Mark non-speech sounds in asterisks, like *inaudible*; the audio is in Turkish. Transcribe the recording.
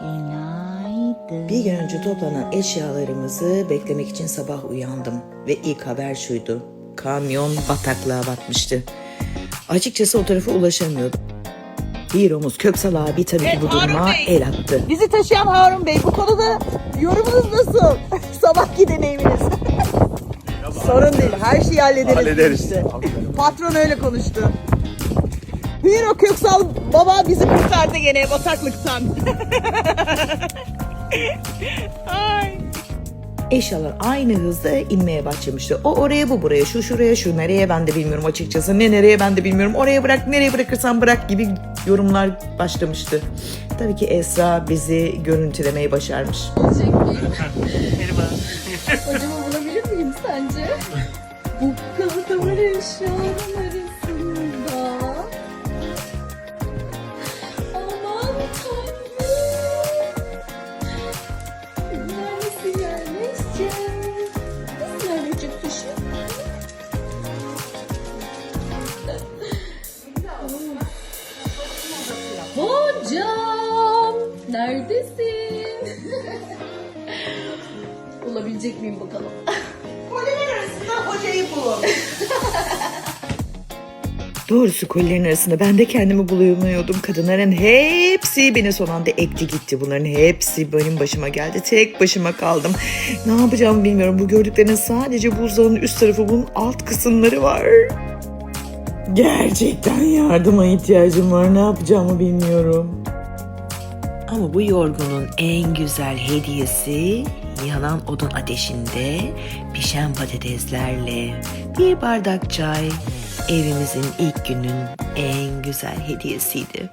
Günaydın. Bir gün önce toplanan eşyalarımızı beklemek için sabah uyandım ve ilk haber şuydu. Kamyon bataklığa batmıştı. Açıkçası o tarafa ulaşamıyordum. Hero'muz Köksal abi tabii ki bu duruma el attı. Bizi taşıyan Harun Bey bu konuda yorumunuz nasıl? *laughs* Sabahki deneyiminiz. *laughs* Sorun değil her şeyi hallederiz. Hallederiz. Işte. Patron öyle konuştu. Hero Köksal baba bizi kurtardı gene bataklıktan. *laughs* Ay. Eşyalar aynı hızda inmeye başlamıştı. O oraya bu buraya şu şuraya şu nereye ben de bilmiyorum açıkçası. Ne nereye ben de bilmiyorum. Oraya bırak nereye bırakırsan bırak gibi yorumlar başlamıştı. Tabii ki Esra bizi görüntülemeyi başarmış. Hocamı bulabilir miyim sence? *laughs* Bu kadar eşyanın arasında. Hocam! Neredesin? Bulabilecek miyim bakalım? Koliler arasında hocayı bulun. Doğrusu kolilerin arasında ben de kendimi bulamıyordum. Kadınların hepsi beni son anda ekti gitti. Bunların hepsi benim başıma geldi. Tek başıma kaldım. Ne yapacağımı bilmiyorum. Bu gördüklerinin sadece buzdağının üst tarafı bunun alt kısımları var. Gerçekten yardıma ihtiyacım var. Ne yapacağımı bilmiyorum. Ama bu yorgunun en güzel hediyesi yanan odun ateşinde pişen patateslerle bir bardak çay evimizin ilk günün en güzel hediyesiydi.